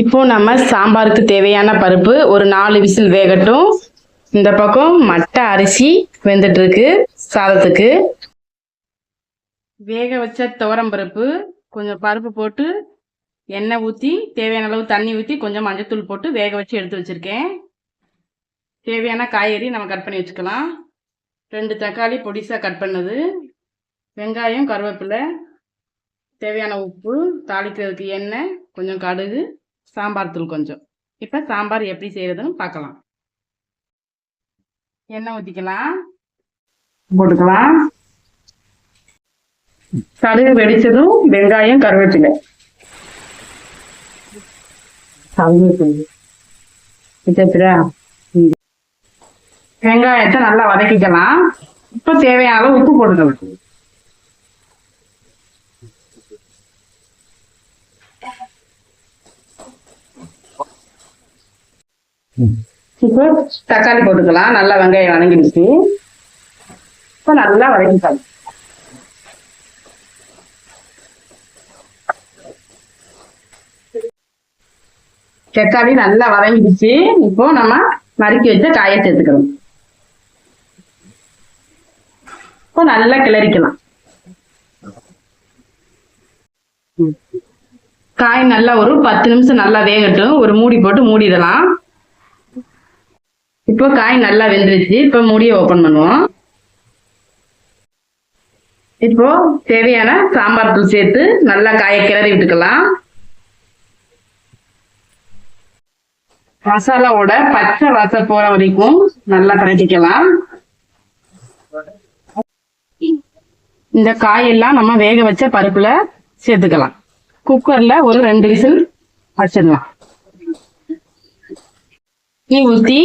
இப்போ நம்ம சாம்பாருக்கு தேவையான பருப்பு ஒரு நாலு விசில் வேகட்டும். இந்த பக்கம் மட்டை அரிசி வெந்துட்டு இருக்கு சாதத்துக்கு. வேக வச்ச துவரம் பருப்பு கொஞ்சம் பருப்பு போட்டு எண்ணெய் ஊற்றி தேவையான அளவு தண்ணி ஊற்றி கொஞ்சம் மஞ்சத்தூள் போட்டு வேக வச்சு எடுத்து வச்சுருக்கேன். தேவையான காய்கறி நம்ம கட் பண்ணி வச்சுக்கலாம். ரெண்டு தக்காளி பொடிசாக கட் பண்ணது. வெங்காயம் கருவேப்பிலை தேவையான உப்பு தாளிக்கிறதுக்கு எண்ணெய் கொஞ்சம் கடுகு சாம்பார் தூள் கொஞ்சம். இப்போ சாம்பார் எப்படி செய்யறதுன்னு பார்க்கலாம் எண்ணெய் ஊற்றிக்கலாம் போட்டுக்கலாம். கடுகு வெடிச்சதும் வெங்காயம் கருவேப்பிலை. வெங்காயத்தை நல்லா வதக்கிக்கலாம். இப்போ தேவையான அளவு உப்பு போட்டுக்கலாம். இப்போ தக்காளி போட்டுக்கலாம். நல்லா வெங்காயம் வதங்கிடுச்சு. இப்போ நல்லா வதக்கிக்கலாம். தக்காளி நல்லா வதங்கிடுச்சு. இப்போ நம்ம நறுக்கி வச்ச காயை சேர்த்துக்கணும். இப்போ நல்லா கிளறிக்கலாம். காய் நல்லா ஒரு பத்து நிமிஷம் நல்லா வேகட்டும். ஒரு மூடி போட்டு மூடிடலாம். இப்போ காய் நல்லா வெந்துருச்சு. இப்போ மூடியை ஓப்பன் பண்ணுவோம். இப்போ தேவையான சாம்பார் தூள் சேர்த்து நல்லா காயை கிளறி விட்டுக்கலாம். மசாலாவோட பச்சை வாசம் போற வரைக்கும் நல்லா கலட்டிக்கலாம் இந்த காயெல்லாம் நம்ம வேக வச்ச பருப்புல சேர்த்துக்கலாம். குக்கர்ல ஒரு ரெண்டு விசில் வச்சிடலாம் தீ ஊற்றி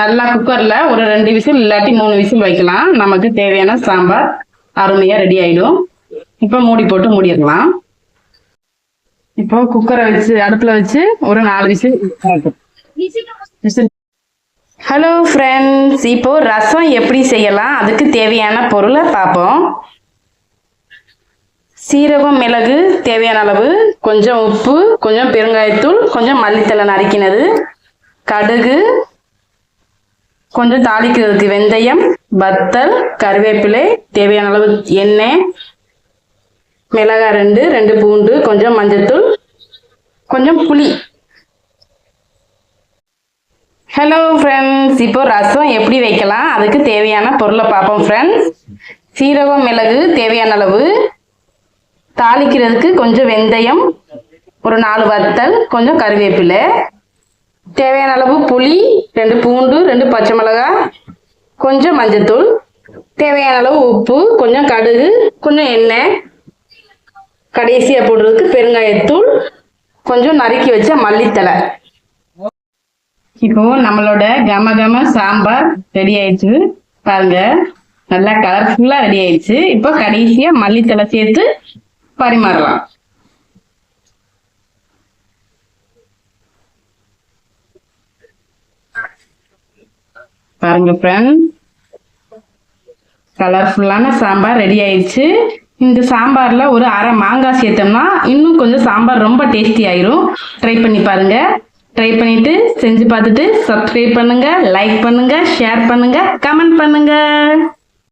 நல்லா குக்கர்ல ஒரு ரெண்டு விசில் இல்லாட்டி மூணு விசில் வைக்கலாம். நமக்கு தேவையான சாம்பார் அருமையா ரெடி ஆயிடும். இப்போ மூடி போட்டு மூடிடலாம். இப்போ குக்கரை வச்சு அடுப்புல வச்சு ஒரு நாலு விசில் விசில். ஹலோ ஃப்ரெண்ட்ஸ் இப்போ ரசம் எப்படி செய்யலாம்? அதுக்கு தேவையான பொருளை பார்ப்போம். சீரகம் மிளகு தேவையான அளவு கொஞ்சம் உப்பு கொஞ்சம் பெருங்காயத்தூள் கொஞ்சம் மல்லித்தலை நறுக்கினது கடுகு கொஞ்சம் தாளிக்கிறதுக்கு வெந்தயம் வத்தல் கருவேப்பிலை தேவையான அளவு எண்ணெய் மிளகாய் ரெண்டு ரெண்டு பூண்டு கொஞ்சம் மஞ்சத்தூள் கொஞ்சம் புளி. ஹலோ ஃப்ரெண்ட்ஸ் இப்போ ரசம் எப்படி வைக்கலாம்? அதுக்கு தேவையான பொருளை பார்ப்போம் ஃப்ரெண்ட்ஸ் சீரகம் மிளகு தேவையான அளவு. தாளிக்கிறதுக்கு கொஞ்சம் வெந்தயம் ஒரு நாலு வத்தல் கொஞ்சம் கருவேப்பிலை. தேவையான அளவு புளி ரெண்டு பூண்டு பச்சை மிளகாய் கொஞ்சம் மஞ்சத்தூள் தேவையான அளவு உப்பு கொஞ்சம் கடுகு கொஞ்சம் எண்ணெய் கடைசியாக போடுறதுக்கு பெருங்காயத்தூள் கொஞ்சம் நறுக்கி வச்ச மல்லித்தலை இப்போ நம்மளோட கம கம சாம்பார் ரெடி ஆயிடுச்சு. பாருங்க நல்லா கலர்ஃபுல்லா ரெடி ஆயிடுச்சு. இப்போ கடைசியா மல்லித்தலை சேர்த்து பரிமாறலாம். பாருங்க ஃப்ரெண்ட் கலர்ஃபுல்லான சாம்பார் ரெடி ஆயிடுச்சு. இந்த சாம்பார்ல ஒரு அரை மாங்காய் சேர்த்தோம்னா இன்னும் கொஞ்சம் சாம்பார் ரொம்ப டேஸ்டி ஆயிரும். ட்ரை பண்ணி பாருங்க. ட்ரை பண்ணிட்டு செஞ்சு பார்த்துட்டு சப்ஸ்கிரைப் பண்ணுங்க லைக் பண்ணுங்க ஷேர் பண்ணுங்க கமெண்ட் பண்ணுங்க.